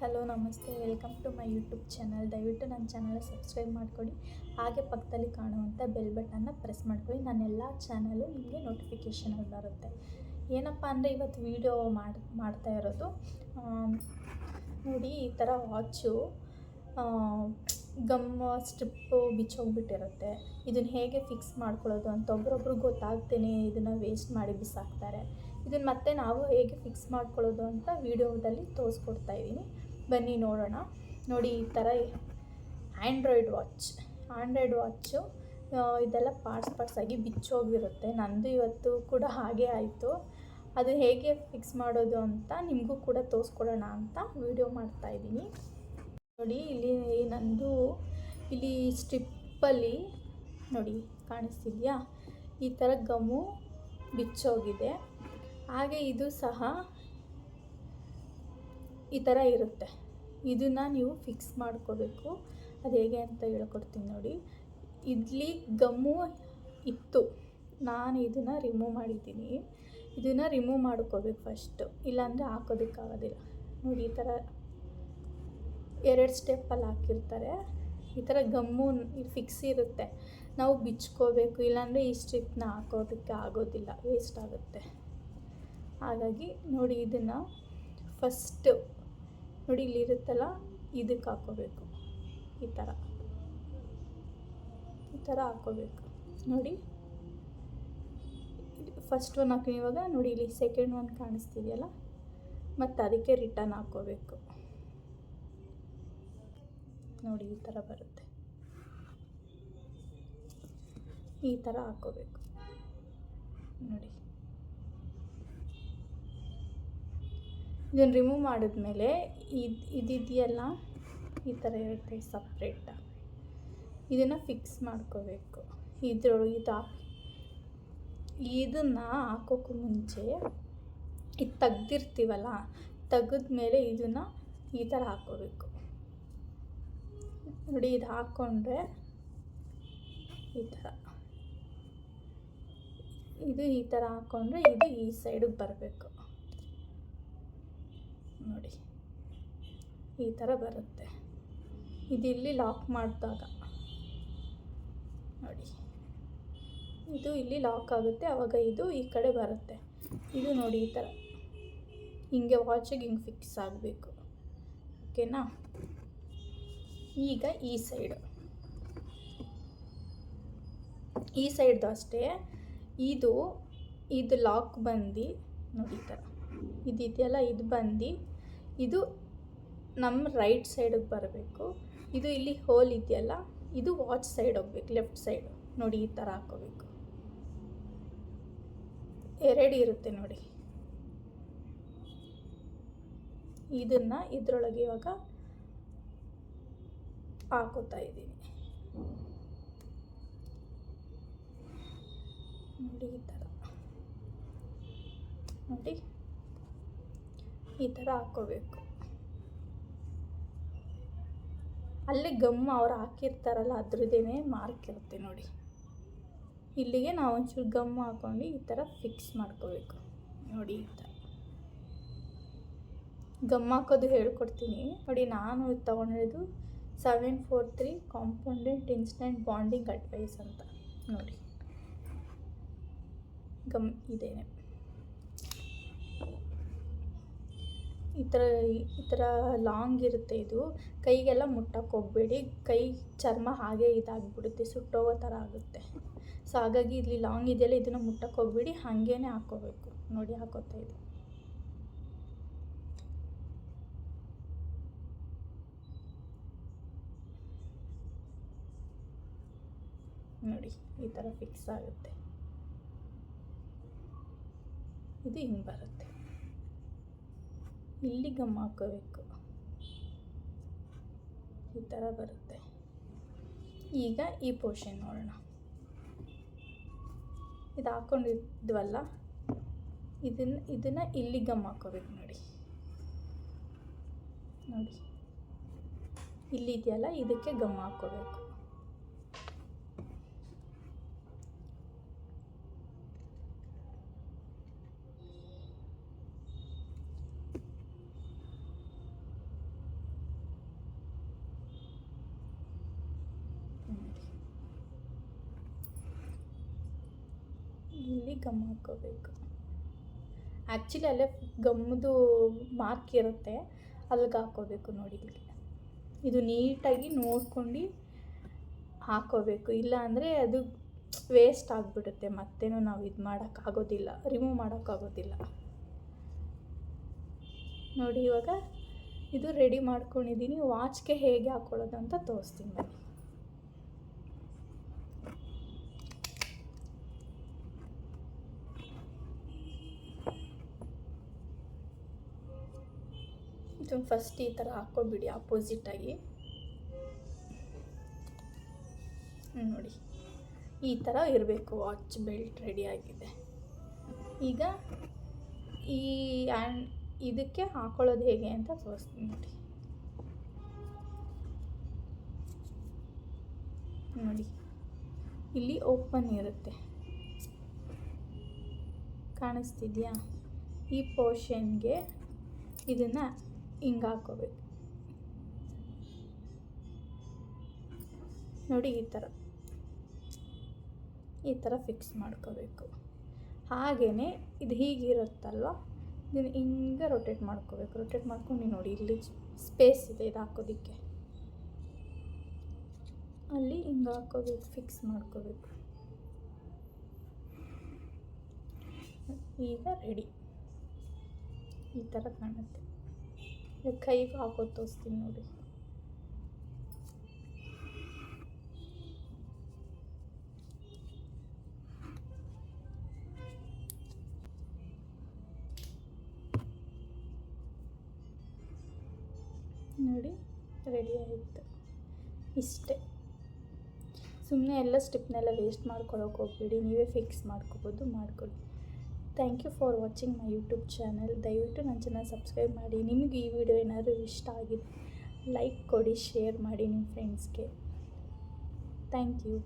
Hello, ನಮಸ್ತೆ. Welcome to my YouTube channel. ದಯವಿಟ್ಟು ನನ್ನ ಚಾನಲ್ ಸಬ್ಸ್ಕ್ರೈಬ್ ಮಾಡ್ಕೊಳ್ಳಿ ಹಾಗೆ ಪಕ್ಕದಲ್ಲಿ ಕಾಣುವಂಥ ಬೆಲ್ ಬಟನ್ನ ಪ್ರೆಸ್ ಮಾಡ್ಕೊಳ್ಳಿ ನನ್ನ ಎಲ್ಲ ಚಾನಲು ನಿಮಗೆ ನೋಟಿಫಿಕೇಷನ್ ಬರುತ್ತೆ. ಏನಪ್ಪ ಅಂದರೆ ಇವತ್ತು ವೀಡಿಯೋ ಮಾಡಿ, ಮಾಡ್ತಾ ಇರೋದು ನೋಡಿ ಈ ಥರ ವಾಚು ಗಮ್ ಸ್ಟ್ರಿಪ್ಪು ಬಿಚ್ಚೋಗ್ಬಿಟ್ಟಿರುತ್ತೆ. ಇದನ್ನು ಹೇಗೆ ಫಿಕ್ಸ್ ಮಾಡ್ಕೊಳ್ಳೋದು ಅಂತ ಒಬ್ರೊಬ್ರು ಗೊತ್ತಾಗ್ತೇನೆ. ಇದನ್ನು ವೇಸ್ಟ್ ಮಾಡಿ ಬಿಸಾಕ್ತಾರೆ. ಇದನ್ನು ಮತ್ತೆ ನಾವು ಹೇಗೆ ಫಿಕ್ಸ್ ಮಾಡ್ಕೊಳ್ಳೋದು ಅಂತ ವೀಡಿಯೋದಲ್ಲಿ ತೋರಿಸ್ಕೊಡ್ತಾ ಇದ್ದೀನಿ. ಬನ್ನಿ ನೋಡೋಣ. ನೋಡಿ ಈ ಥರ ಆ್ಯಂಡ್ರಾಯ್ಡ್ ವಾಚ್ ಆ್ಯಂಡ್ರಾಯ್ಡ್ ವಾಚು ಇದೆಲ್ಲ ಪಾರ್ಟ್ಸ್ ಪಾರ್ಟ್ಸ್ ಆಗಿ ಬಿಚ್ಚೋಗಿರುತ್ತೆ ನಂದು ಇವತ್ತು ಕೂಡ ಹಾಗೆ ಆಯಿತು. ಅದು ಹೇಗೆ ಫಿಕ್ಸ್ ಮಾಡೋದು ಅಂತ ನಿಮಗೂ ಕೂಡ ತೋರಿಸ್ಕೊಡೋಣ ಅಂತ ವೀಡಿಯೋ ಮಾಡ್ತಾ ಇದ್ದೀನಿ. ನೋಡಿ ಇಲ್ಲಿ ನಂದು ಇಲ್ಲಿ ಸ್ಟ್ರಿಪ್ಪಲ್ಲಿ ನೋಡಿ ಕಾಣಿಸ್ತಿದೆಯಾ? ಈ ಥರ ಗಮು ಬಿಚ್ಚೋಗಿದೆ. ಹಾಗೆ ಇದು ಸಹ ಈ ಥರ ಇರುತ್ತೆ. ಇದನ್ನು ನೀವು ಫಿಕ್ಸ್ ಮಾಡ್ಕೋಬೇಕು. ಅದು ಹೇಗೆ ಅಂತ ಹೇಳ್ಕೊಡ್ತೀನಿ ನೋಡಿ. ಇಡ್ಲಿ ಗಮ್ಮು ಇತ್ತು. ನಾನು ಇದನ್ನು ರಿಮೂವ್ ಮಾಡಿದ್ದೀನಿ. ಇದನ್ನು ರಿಮೂವ್ ಮಾಡ್ಕೋಬೇಕು ಫಸ್ಟು ಇಲ್ಲಾಂದರೆ ಹಾಕೋದಕ್ಕಾಗೋದಿಲ್ಲ ನೋಡಿ, ಈ ಥರ ಎರಡು ಸ್ಟೆಪ್ಪಲ್ಲಿ ಹಾಕಿರ್ತಾರೆ. ಈ ಥರ ಗಮ್ಮು ಫಿಕ್ಸ್ ಇರುತ್ತೆ. ನಾವು ಬಿಚ್ಕೋಬೇಕು. ಇಲ್ಲಾಂದರೆ ಈ ಸ್ಟ್ರಿಪ್ನ ಹಾಕೋದಕ್ಕೆ ಆಗೋದಿಲ್ಲ. ವೇಸ್ಟ್ ಆಗುತ್ತೆ. ಹಾಗಾಗಿ ನೋಡಿ, ಇದನ್ನು ಫಸ್ಟು ನೋಡಿ ಇಲ್ಲಿರುತ್ತಲ್ಲ ಇದಕ್ಕೆ ಹಾಕೋಬೇಕು. ಈ ಥರ. ಈ ಥರ ಹಾಕೋಬೇಕು. ನೋಡಿ. ಫಸ್ಟ್ ಒನ್ ಹಾಕಿ ಇವಾಗ. ನೋಡಿ ಇಲ್ಲಿ ಸೆಕೆಂಡ್ ಒನ್ ಕಾಣಿಸ್ತಿದೆಯಲ್ಲ? ಮತ್ತು ಅದಕ್ಕೆ ರಿಟರ್ನ್ ಹಾಕೋಬೇಕು. ನೋಡಿ ಈ ಥರ ಬರುತ್ತೆ. ಈ ಥರ ಹಾಕೋಬೇಕು. ನೋಡಿ. ಇದನ್ನು ರಿಮೂವ್ ಮಾಡಿದ್ಮೇಲೆ ಇದು ಇದಿದೆಯಲ್ಲ, ಈ ಥರ ಇರುತ್ತೆ ಸಪ್ರೇಟ್ ಇದನ್ನು ಫಿಕ್ಸ್ ಮಾಡ್ಕೋಬೇಕು. ಇದ್ರೊಳಗೆ ಇದು ಇದನ್ನು ಹಾಕೋಕ್ಕೂ ಮುಂಚೆ ಇದು ತೆಗ್ದಿರ್ತೀವಲ್ಲ, ತೆಗೆದ್ಮೇಲೆ ಇದನ್ನು ಈ ಥರ ಹಾಕೋಬೇಕು. ನೋಡಿ, ಇದು ಹಾಕ್ಕೊಂಡ್ರೆ ಈ ಥರ ಇದು ಈ ಥರ ಹಾಕ್ಕೊಂಡ್ರೆ ಇದು ಈ ಸೈಡಿಗೆ ಬರಬೇಕು. ನೋಡಿ. ಈ ಥರ ಬರುತ್ತೆ. ಇದು ಇಲ್ಲಿ ಲಾಕ್ ಮಾಡಿದಾಗ. ನೋಡಿ. ಇದು ಇಲ್ಲಿ ಲಾಕ್ ಆಗುತ್ತೆ ಆವಾಗ ಇದು ಈ ಕಡೆ ಬರುತ್ತೆ. ಇದು ನೋಡಿ ಈ ಥರ ಹಿಂಗೆ ವಾಚಿಗೆ ಹಿಂಗೆ ಫಿಕ್ಸ್ ಆಗಬೇಕು. ಓಕೆನಾ ಈಗ ಈ ಸೈಡು ಈ ಸೈಡ್ದು ಅಷ್ಟೇ. ಇದು ಇದು ಲಾಕ್ ಬಂದು, ನೋಡಿ ಈ ಥರ ಇದಿದೆಯಲ್ಲ, ಇದು ಬಂದು ಇದು ನಮ್ಮ ರೈಟ್ ಸೈಡಿಗೆ ಬರಬೇಕು. ಇದು ಇಲ್ಲಿ ಹೋಲ್ ಇದೆಯಲ್ಲ, ಇದು ವಾಚ್ ಸೈಡ್ ಹೋಗ್ಬೇಕು ಲೆಫ್ಟ್ ಸೈಡು ನೋಡಿ ಈ ಥರ ಹಾಕೋಬೇಕು. ಎರಡು ಇರುತ್ತೆ ನೋಡಿ. ಇದನ್ನು ಇದರೊಳಗೆ ಇವಾಗ ಹಾಕೋತಾ ಇದ್ದೀನಿ. ನೋಡಿ ಈ ಥರ ನೋಡಿ. ಈ ಥರ ಹಾಕ್ಕೋಬೇಕು. ಅಲ್ಲಿ ಗಮ್ ಅವ್ರು ಹಾಕಿರ್ತಾರಲ್ಲ, ಅದ್ರದ್ದೇನೆ ಮಾರ್ಕ್ ಇರುತ್ತೆ ನೋಡಿ. ಇಲ್ಲಿಗೆ ನಾವು ಒಂಚೂರು ಗಮ್ ಹಾಕೊಂಡು ಈ ಥರ ಫಿಕ್ಸ್ ಮಾಡ್ಕೋಬೇಕು. ನೋಡಿ ಈ ಥರ. ಗಮ್ ಹಾಕೋದು ಹೇಳ್ಕೊಡ್ತೀನಿ. ನೋಡಿ ನಾನು ತೊಗೊಂಡಿರೋದು seven four three compound instant bonding advice ಅಂತ. ನೋಡಿ. ಗಮ್ ಇದೇನೆ. ಈ ಥರ ಈ ಥರ ಲಾಂಗ್ ಇರುತ್ತೆ ಇದು. ಕೈಗೆಲ್ಲ ಮುಟ್ಟಕ್ಕೆ ಹೋಗಬೇಡಿ. ಕೈ ಚರ್ಮ ಹಾಗೆ ಇದಾಗಿಬಿಡುತ್ತೆ, ಸುಟ್ಟೋಗೋ ಥರ ಆಗುತ್ತೆ. ಸೊ ಹಾಗಾಗಿ ಇಲ್ಲಿ ಲಾಂಗ್ ಇದೆಯಲ್ಲ, ಇದನ್ನು ಮುಟ್ಟಕ್ಕೆ ಹೋಗಬೇಡಿ. ಹಾಗೇ ಹಾಕೋಬೇಕು ನೋಡಿ, ಹಾಕೋತಾ ಇದೆ ನೋಡಿ, ಈ ಥರ ಫಿಕ್ಸ್ ಆಗುತ್ತೆ. ಇದು ಹಿಂಗೆ ಬರುತ್ತೆ. ಇಲ್ಲಿ ಗಮ್ ಹಾಕೋಬೇಕು ಈ ಥರ ಬರುತ್ತೆ. ಈಗ ಈ ಪೋರ್ಷನ್ ನೋಡೋಣ. ಇದು ಹಾಕೊಂಡಿದ್ವಲ್ಲ? ಇದನ್ನು ಇದನ್ನು ಇಲ್ಲಿ ಗಮ್ ಹಾಕೋಬೇಕು ನೋಡಿ. ನೋಡಿ. ಇಲ್ಲಿ ಇದೆಯಲ್ಲ? ಇದಕ್ಕೆ ಗಮ್ ಹಾಕೋಬೇಕು. ಇಲ್ಲಿ ಗಮ್ ಹಾಕೋಬೇಕು. ಆ್ಯಕ್ಚುಲಿ ಅಲ್ಲೇ ಗಮ್ಮದು ಮಾರ್ಕ್ ಇರುತ್ತೆ. ಅಲ್ಲಿಗೆ ಹಾಕೋಬೇಕು ನೋಡಿ ಇಲ್ಲಿ ಇದು ನೀಟಾಗಿ ನೋಡ್ಕೊಂಡು ಹಾಕೋಬೇಕು. ಇಲ್ಲ ಅಂದರೆ ಅದು ವೇಸ್ಟ್ ಆಗಿಬಿಡುತ್ತೆ. ಮತ್ತೇನೂ ನಾವು ಇದು ಮಾಡೋಕ್ಕಾಗೋದಿಲ್ಲ ರಿಮೂವ್ ಮಾಡೋಕ್ಕಾಗೋದಿಲ್ಲ ನೋಡಿ ಇವಾಗ ಇದು ರೆಡಿ ಮಾಡ್ಕೊಂಡಿದ್ದೀನಿ ವಾಚ್ಗೆ ಹೇಗೆ ಹಾಕ್ಕೊಳ್ಳೋದು ಅಂತ ತೋರಿಸ್ತೀನಿ. ಬನ್ನಿ ಇದು ಫಸ್ಟ್ ಈ ಥರ ಹಾಕ್ಕೊಬಿಡಿ ಆಪೋಸಿಟಾಗಿ ನೋಡಿ. ಈ ಥರ ಇರಬೇಕು ವಾಚ್ ಬೆಲ್ಟ್ ಆಗಿದೆ. ಈಗ ಈ ಆ್ಯಂಡ್ ಇದಕ್ಕೆ ಹಾಕೊಳ್ಳೋದು ಹೇಗೆ ಅಂತ ತೋರಿಸ್ತೀನಿ ನೋಡಿ. ನೋಡಿ. ಇಲ್ಲಿ ಓಪನ್ ಇರುತ್ತೆ. ಕಾಣಿಸ್ತಿದ್ಯಾ? ಈ ಪೋರ್ಷನ್ಗೆ ಇದನ್ನು ಹಿಂಗೆ ಹಾಕೋಬೇಕು ನೋಡಿ ಈ ಥರ. ಈ ಥರ ಫಿಕ್ಸ್ ಮಾಡ್ಕೋಬೇಕು. ಹಾಗೇ ಇದು ಹೀಗಿರುತ್ತಲ್ವ? ಇದನ್ನು ಹಿಂಗೆ ರೊಟೇಟ್ ಮಾಡ್ಕೋಬೇಕು. ರೊಟೇಟ್ ಮಾಡ್ಕೊಂಡು ನೋಡಿ, ಇಲ್ಲಿ ಸ್ಪೇಸ್ ಇದೆ ಇದು ಹಾಕೋದಕ್ಕೆ. ಅಲ್ಲಿ ಹಿಂಗೆ ಹಾಕೋಬೇಕು ಫಿಕ್ಸ್ ಮಾಡ್ಕೋಬೇಕು. ಈಗ ರೆಡಿ ಈ ಥರ ಕಾಣುತ್ತೆ. ಕೈಗೆ ಹಾಕೋದು ತೋರಿಸ್ತೀನಿ ನೋಡಿ. ನೋಡಿ ರೆಡಿ ಆಯಿತು. ಇಷ್ಟೇ. ಸುಮ್ಮನೆ ಎಲ್ಲ ಸ್ಟಿಪ್ನೆಲ್ಲ ವೇಸ್ಟ್ ಮಾಡ್ಕೊಳಕ್ಕೆ ಹೋಗ್ಬೇಡಿ, ನೀವೇ ಫಿಕ್ಸ್ ಮಾಡ್ಕೋಬೋದು ಮಾಡ್ಕೊಳ್ಳಿ thank you for watching my YouTube channel ದಯವಿಟ್ಟು ನನ್ನ ಚಾನಲ್ ಸಬ್ಸ್ಕ್ರೈಬ್ ಮಾಡಿ. ನಿಮಗೆ ಈ ವಿಡಿಯೋ ಏನಾದರೂ ಇಷ್ಟ ಆಗಿದೆ ಲೈಕ್ ಕೊಡಿ ಶೇರ್ ಮಾಡಿ ನಿಮ್ಮ ಫ್ರೆಂಡ್ಸ್ಗೆ ಥ್ಯಾಂಕ್ ಯು